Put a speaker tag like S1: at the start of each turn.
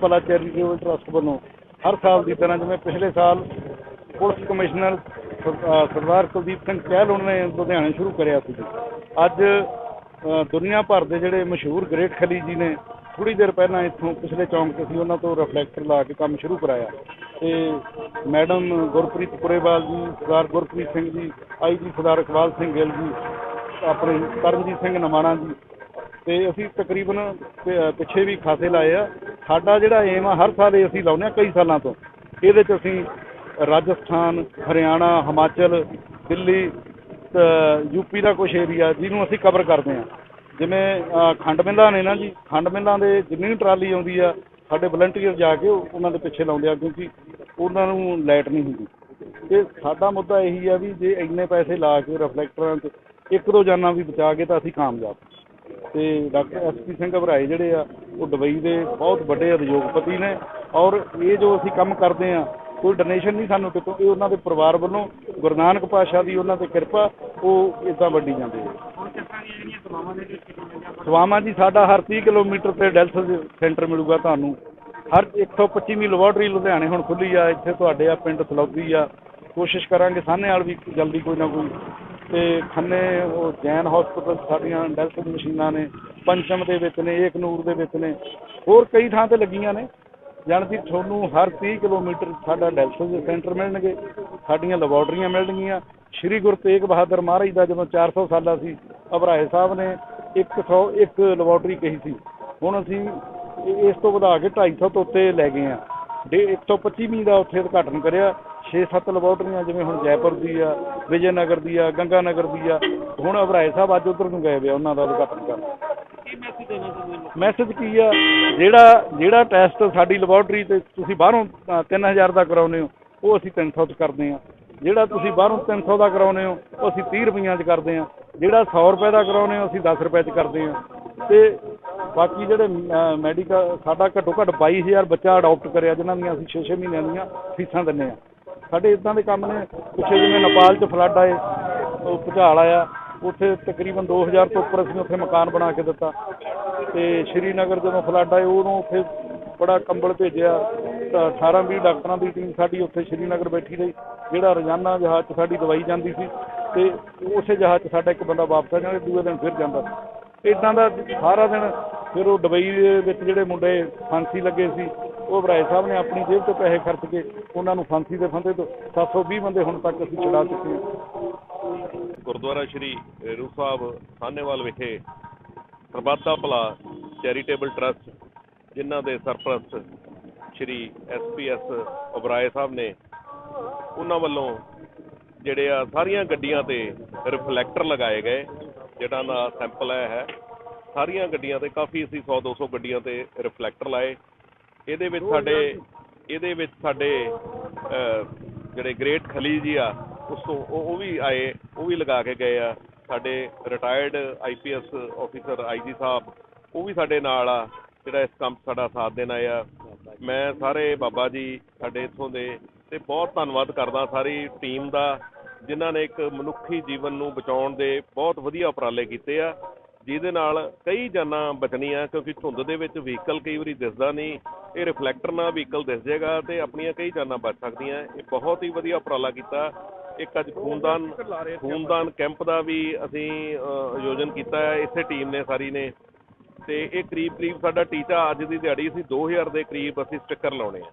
S1: ਭਲਾ charitable trust ਵੱਲੋਂ ਹਰ ਸਾਲ ਦੀ ਤਰ੍ਹਾਂ ਜਿਵੇਂ ਪਿਛਲੇ ਸਾਲ ਪੁਲਿਸ ਕਮਿਸ਼ਨਰ ਸਰ- ਸਰਦਾਰ ਕੁਲਦੀਪ ਸਿੰਘ ਚਹਿਲ ਉਹਨਾਂ ਨੇ ਲੁਧਿਆਣੇ ਸ਼ੁਰੂ ਕਰਿਆ ਸੀ। ਅੱਜ ਦੁਨੀਆ ਭਰ ਦੇ ਜਿਹੜੇ ਮਸ਼ਹੂਰ ਗ੍ਰੇਟ ਖਲੀ ਜੀ ਨੇ ਥੋੜੀ ਦੇਰ ਪਹਿਲਾਂ ਇੱਥੋਂ ਪਿਛਲੇ ਚੌਂਕ 'ਤੇ ਸੀ ਉਹਨਾਂ ਤੋਂ ਰਿਫਲੈਕਟਰ ਲਾ ਕੇ ਕੰਮ ਸ਼ੁਰੂ ਕਰਾਇਆ। ਤੇ ਮੈਡਮ ਗੁਰਪ੍ਰੀਤ ਪੁਰੇਵਾਲ ਜੀ, ਸਰਦਾਰ ਗੁਰਪ੍ਰੀਤ ਸਿੰਘ ਜੀ, ਆਈ ਜੀ ਸਰਦਾਰ ਇਕਬਾਲ ਸਿੰਘ ਗਿੱਲ ਜੀ, ਆਪਣੇ ਕਰਮਜੀਤ ਸਿੰਘ ਨਮਾਣਾ ਜੀ। ਤੇ ਅਸੀਂ ਤਕਰੀਬਨ ਪਿੱਛੇ ਵੀ ਖਾਸੇ ਲਾਏ ਆ। ਸਾਡਾ ਜਿਹੜਾ ਏਮ ਆ, ਹਰ ਸਾਲ ਇਹ ਅਸੀਂ ਲਾਉਂਦੇ ਆ ਕਈ ਸਾਲਾਂ ਤੋਂ। ਇਹਦੇ ਚ ਅਸੀਂ ਰਾਜਸਥਾਨ, ਹਰਿਆਣਾ, ਹਿਮਾਚਲ, ਦਿੱਲੀ ਯੂਪੀ ਦਾ ਕੁਝ ਏਰੀਆ ਜਿਹਨੂੰ ਅਸੀਂ ਕਵਰ ਕਰਦੇ ਆ ਜਿਵੇਂ ਖੰਡ ਮਿੱਲਾਂ ਨੇ ਨਾ ਜੀ, ਖੰਡ ਮਿੱਲਾਂ ਦੇ ਜਿੰਨੀ ਵੀ ਟਰਾਲੀ ਆਉਂਦੀ ਆ, ਸਾਡੇ ਵਲੰਟੀਅਰ ਜਾ ਕੇ ਉਹਨਾਂ ਦੇ ਪਿੱਛੇ ਲਾਉਂਦੇ ਆ, ਕਿਉਂਕਿ ਉਹਨਾਂ ਨੂੰ ਲਾਈਟ ਨਹੀਂ ਹੁੰਦੀ। ਤੇ ਸਾਡਾ ਮੁੱਦਾ ਇਹੀ ਆ ਵੀ ਜੇ ਇੰਨੇ ਪੈਸੇ ਲਾ ਕੇ ਰਿਫਲੈਕਟਰਾਂ 'ਚ ਇੱਕ ਦੋ ਜਾਨਾਂ ਵੀ ਬਚਾ ਕੇ ਤਾਂ ਅਸੀਂ ਕਾਮਯਾਬ। ਤੇ ਡਾਕਟਰ ਐਸਪੀ ਸਿੰਘ ਘਬਰਾਏ ਜਿਹੜੇ ਆ ਉਹ ਦੁਬਈ ਦੇ ਬਹੁਤ ਵੱਡੇ ਉਦਯੋਗਪਤੀ ਨੇ ਔਰ ਇਹ ਜੋ ਅਸੀਂ ਕੰਮ ਕਰਦੇ ਆ ਕੋਈ ਡੋਨੇਸ਼ਨ ਨਹੀਂ ਸਾਨੂੰ ਕਿਤੋਂ ਇਹ ਉਹਨਾਂ ਦੇ ਪਰਿਵਾਰ ਵੱਲੋਂ ਗੁਰੂ ਨਾਨਕ ਪਾਤਸ਼ਾਹ ਦੀ ਉਹਨਾਂ ਤੇ ਕਿਰਪਾ ਉਹ ਇਦਾਂ ਵੱਡੀ ਜਾਂਦੇ ਆ ਸਵਾਮਾ ਜੀ ਸਾਡਾ ਹਰ 30 ਕਿਲੋਮੀਟਰ ਤੇ ਡੈਲਥ ਸੈਂਟਰ ਮਿਲੂਗਾ ਤੁਹਾਨੂੰ। ਹਰ 125ਵੀਂ ਲੈਬੋਰਟਰੀ ਲੁਧਿਆਣੇ ਹੁਣ ਖੁੱਲੀ ਆ ਇੱਥੇ ਤੁਹਾਡੇ ਆ ਪਿੰਡ ਸਲੌਦੀ ਆ। ਕੋਸ਼ਿਸ਼ ਕਰਾਂਗੇ ਸਾਹਨੇ ਵਾਲ ਵੀ ਜਲਦੀ ਕੋਈ ਨਾ ਕੋਈ ਤੇ ਖੰਨੇ, ਉਹ ਜੈਨ ਹਸਪੀਟਲ ਸਾਡੀਆਂ ਡੈਲਥ ਮਸ਼ੀਨਾਂ ਨੇ, ਪੰਚਮ ਦੇ ਵਿੱਚ ਨੇ, ਏਕਨੂਰ ਦੇ ਵਿੱਚ ਨੇ, ਹੋਰ ਕਈ ਥਾਂ ਤੇ ਲੱਗੀਆਂ ਨੇ ਜਾਣੀ ਤੁਹਾਨੂੰ ਹਰ 30 ਕਿਲੋਮੀਟਰ ਸਾਡਾ ਡੈਲਥ ਸੈਂਟਰ ਮਿਲਣਗੇ, ਸਾਡੀਆਂ ਲੈਬੋਰਟਰੀਆਂ ਮਿਲਣਗੀਆਂ, ਸ਼੍ਰੀ ਗੁਰੂ ਤੇਗ ਬਹਾਦਰ ਮਹਾਰਾਜ ਦਾ ਜਦੋਂ 400 ਸਾਲਾ ਸੀ ਅਬਰਾਏ ਸਾਹਿਬ ਨੇ 101 ਲੈਬੋਰਟਰੀ ਕਹੀ ਸੀ, ਹੁਣ ਅਸੀਂ ਇਸ ਤੋਂ ਵਧਾ ਕੇ 250 ਤੋਂ ਉੱਤੇ ਲੈ ਗਏ ਆ ਡੇ 125ਵੀਂ ਦਾ ਉੱਥੇ ਉਦਘਾਟਨ ਕਰਿਆ 6-7 ਲੈਬੋਰਟਰੀਆਂ ਜਿਵੇਂ ਹੁਣ ਜੈਪੁਰ ਦੀ ਆ ਵਿਜੇ ਨਗਰ ਦੀ ਆ ਗੰਗਾ ਨਗਰ ਦੀ ਆ ਹੁਣ ਅਬਰਾਏ ਸਾਹਿਬ ਅੱਜ ਉਧਰ ਨੂੰ ਗਏ ਵੇ ਉਹਨਾਂ ਦਾ ਉਦਘਾਟਨ ਕਰਨ। ਮੈਸੇਜ ਕੀ ਆ? ਜਿਹੜਾ ਜਿਹੜਾ ਟੈਸਟ ਸਾਡੀ ਲੈਬੋਰਟਰੀ ਤੇ ਤੁਸੀਂ ਬਾਹਰੋਂ ਅ, 3000 ਦਾ ਕਰਾਉਨੇ ਹੋ ਉਹ ਅਸੀਂ 300 ਚ ਕਰਦੇ ਆ ਜਿਹੜਾ ਤੁਸੀਂ ਬਾਹਰੋਂ 300 ਦਾ ਕਰਾਉਨੇ ਹੋ ਉਹ ਅਸੀਂ 30 ਰੁਪਈਆਂ ਚ ਕਰਦੇ ਆ ਜਿਹੜਾ 100 ਰੁਪਏ ਦਾ ਕਰਾਉਨੇ ਹੋ ਅਸੀਂ 10 ਰੁਪਏ ਚ ਕਰਦੇ ਆ ਤੇ ਬਾਕੀ ਜਿਹੜੇ ਮੈਡੀਕਲ ਸਾਡਾ ਘੱਟੋ ਘੱਟ 22000 ਬੱਚਾ ਅਡਾਪਟ ਕਰਿਆ ਜਿਨ੍ਹਾਂ ਦੀਆਂ ਅਸੀਂ 6-6 ਮਹੀਨਿਆਂ ਦੀਆਂ ਫੀਸਾਂ ਦਿੰਨੇ ਆ ਸਾਡੇ ਇਦਾਂ ਦੇ ਕੰਮ ਨੇ। ਪਿੱਛੇ ਜਿਵੇਂ ਨੇਪਾਲ ਚ ਫਲੱਡ ਆਏ, ਉਹ ਭੁਚਾਲ ਆਇਆ। ਉੱਥੇ ਤਕਰੀਬਨ 2000 ਤੋਂ ਉੱਪਰ ਅਸੀਂ ਉੱਥੇ ਮਕਾਨ ਬਣਾ ਕੇ ਦਿੱਤਾ। ਤੇ ਸ਼੍ਰੀਨਗਰ ਜਦੋਂ ਫਲੱਡ ਆਏ ਉਹਨੂੰ ਉੱਥੇ ਬੜਾ ਕੰਬਲ ਭੇਜਿਆ। ਤਾਂ 18 20 ਡਾਕਟਰਾਂ ਦੀ ਟੀਮ ਸਾਡੀ ਉੱਥੇ ਸ਼੍ਰੀਨਗਰ ਬੈਠੀ ਰਹੀ, ਜਿਹੜਾ ਰੋਜ਼ਾਨਾ ਜਹਾਜ਼ 'ਚ ਸਾਡੀ ਦਵਾਈ ਜਾਂਦੀ ਸੀ। ਤੇ ਉਸੇ ਜਹਾਜ਼ 'ਚ ਸਾਡਾ ਇੱਕ ਬੰਦਾ ਵਾਪਸ ਆ ਜਾਂਦਾ, ਦੂਏ ਦਿਨ ਫਿਰ ਜਾਂਦਾ। ਇਦਾਂ ਦਾ ਸਾਰਾ ਦਿਨ ਫਿਰ ਉਹ ਦੁਬਈ ਦੇ ਵਿੱਚ ਜਿਹੜੇ ਮੁੰਡੇ ਫਾਂਸੀ ਲੱਗੇ ਸੀ ਉਹ ਬਰਾਏ ਸਾਹਿਬ ਨੇ ਆਪਣੀ ਜੇਬ ਤੋਂ ਪੈਸੇ ਖਰਚ ਕੇ ਉਹਨਾਂ ਨੂੰ ਫਾਂਸੀ ਦੇ ਫੰਦੇ ਤੋਂ 720 ਬੰਦੇ ਹੁਣ ਤੱਕ ਅਸੀਂ ਛੁਡਾ ਚੁੱਕੇ ਹਾਂ।
S2: ਗੁਰਦੁਆਰਾ ਸ਼੍ਰੀ ਰੇਰੂ ਸਾਹਿਬ ਸਾਹਨੇਵਾਲ ਵਿਖੇ ਸਰਬੱਤ ਭਲਾ ਚੈਰੀਟੇਬਲ ਟਰਸਟ, ਜਿਨ੍ਹਾਂ ਦੇ ਸਰਪ੍ਰਸਤ ਸ਼੍ਰੀ ਐਸਪੀਐਸ ਉਬਰਾਏ ਸਾਹਿਬ ਨੇ, ਉਹਨਾਂ ਵੱਲੋਂ ਜਿਹੜੇ ਆ ਸਾਰੀਆਂ ਗੱਡੀਆਂ ਤੇ ਰਿਫਲੈਕਟਰ ਲਗਾਏ ਗਏ, ਜਿਹੜਾ ਦਾ ਸੈਂਪਲ ਹੈ, ਸਾਰੀਆਂ ਗੱਡੀਆਂ ਤੇ ਕਾਫੀ ਅਸੀਂ 100 200 ਗੱਡੀਆਂ ਤੇ ਰਿਫਲੈਕਟਰ ਲਾਏ। ਇਹਦੇ ਵਿੱਚ ਸਾਡੇ ਇਹਦੇ ਵਿੱਚ ਸਾਡੇ ਜਿਹੜੇ ਗ੍ਰੇਟ ਖਲੀ ਜੀ ਆ ਉਸ ਤੋਂ ਉਹ ਵੀ ਆਏ ਉਹ ਵੀ ਲਗਾ ਕੇ ਗਏ ਆ। ਸਾਡੇ retired IPS officer IG sahib ਉਹ ਵੀ ਸਾਡੇ ਨਾਲ ਆ ਜਿਹੜਾ ਇਸ ਕੰਮ ਸਾਡਾ ਸਾਥ ਦੇਣ ਆਏ ਆ। ਮੈਂ ਸਾਰੇ ਬਾਬਾ ਜੀ ਸਾਡੇ ਇੱਥੋਂ ਦੇ ਤੇ ਬਹੁਤ ਧੰਨਵਾਦ ਕਰਦਾ ਸਾਰੀ ਟੀਮ ਦਾ ਜਿਨ੍ਹਾਂ ਨੇ ਇੱਕ ਮਨੁੱਖੀ ਜੀਵਨ ਨੂੰ ਬਚਾਉਣ ਦੇ ਬਹੁਤ ਵਧੀਆ ਉਪਰਾਲੇ ਕੀਤੇ ਆ। ਜਿਹਦੇ ਨਾਲ ਕਈ ਜਾਨਾਂ ਬਚਣੀਆਂ ਕਿਉਂਕਿ ਧੁੰਦ ਦੇ ਵਿੱਚ ਵਹੀਕਲ ਕਈ ਵਾਰੀ ਦਿਸਦਾ ਨਹੀਂ। ਇਹ ਰਿਫਲੈਕਟਰ ਨਾਲ ਵਹੀਕਲ ਦਿਸ ਜਾਏਗਾ ਤੇ ਆਪਣੀਆਂ ਕਈ ਜਾਨਾਂ ਬਚ ਸਕਦੀਆਂ। ਇਹ ਬਹੁਤ ਹੀ ਵਧੀਆ ਉਪਰਾਲਾ ਕੀਤਾ। ਇੱਕ ਅੱਜ ਖੂਨਦਾਨ ਖੂਨਦਾਨ ਕੈਂਪ ਦਾ ਵੀ ਅਸੀਂ ਆਯੋਜਨ ਕੀਤਾ ਹੈ। ਇਸੇ ਟੀਮ ਨੇ ਸਾਰੀ ਨੇ। ਤੇ ਇਹ ਕਰੀਬ ਕਰੀਬ ਸਾਡਾ ਟੀਚਾ ਅੱਜ ਦੀ ਦਿਹਾੜੀ ਅਸੀਂ 2000 ਦੇ ਕਰੀਬ ਅਸੀਂ ਸਟicker ਲਾਉਣੇ ਆ।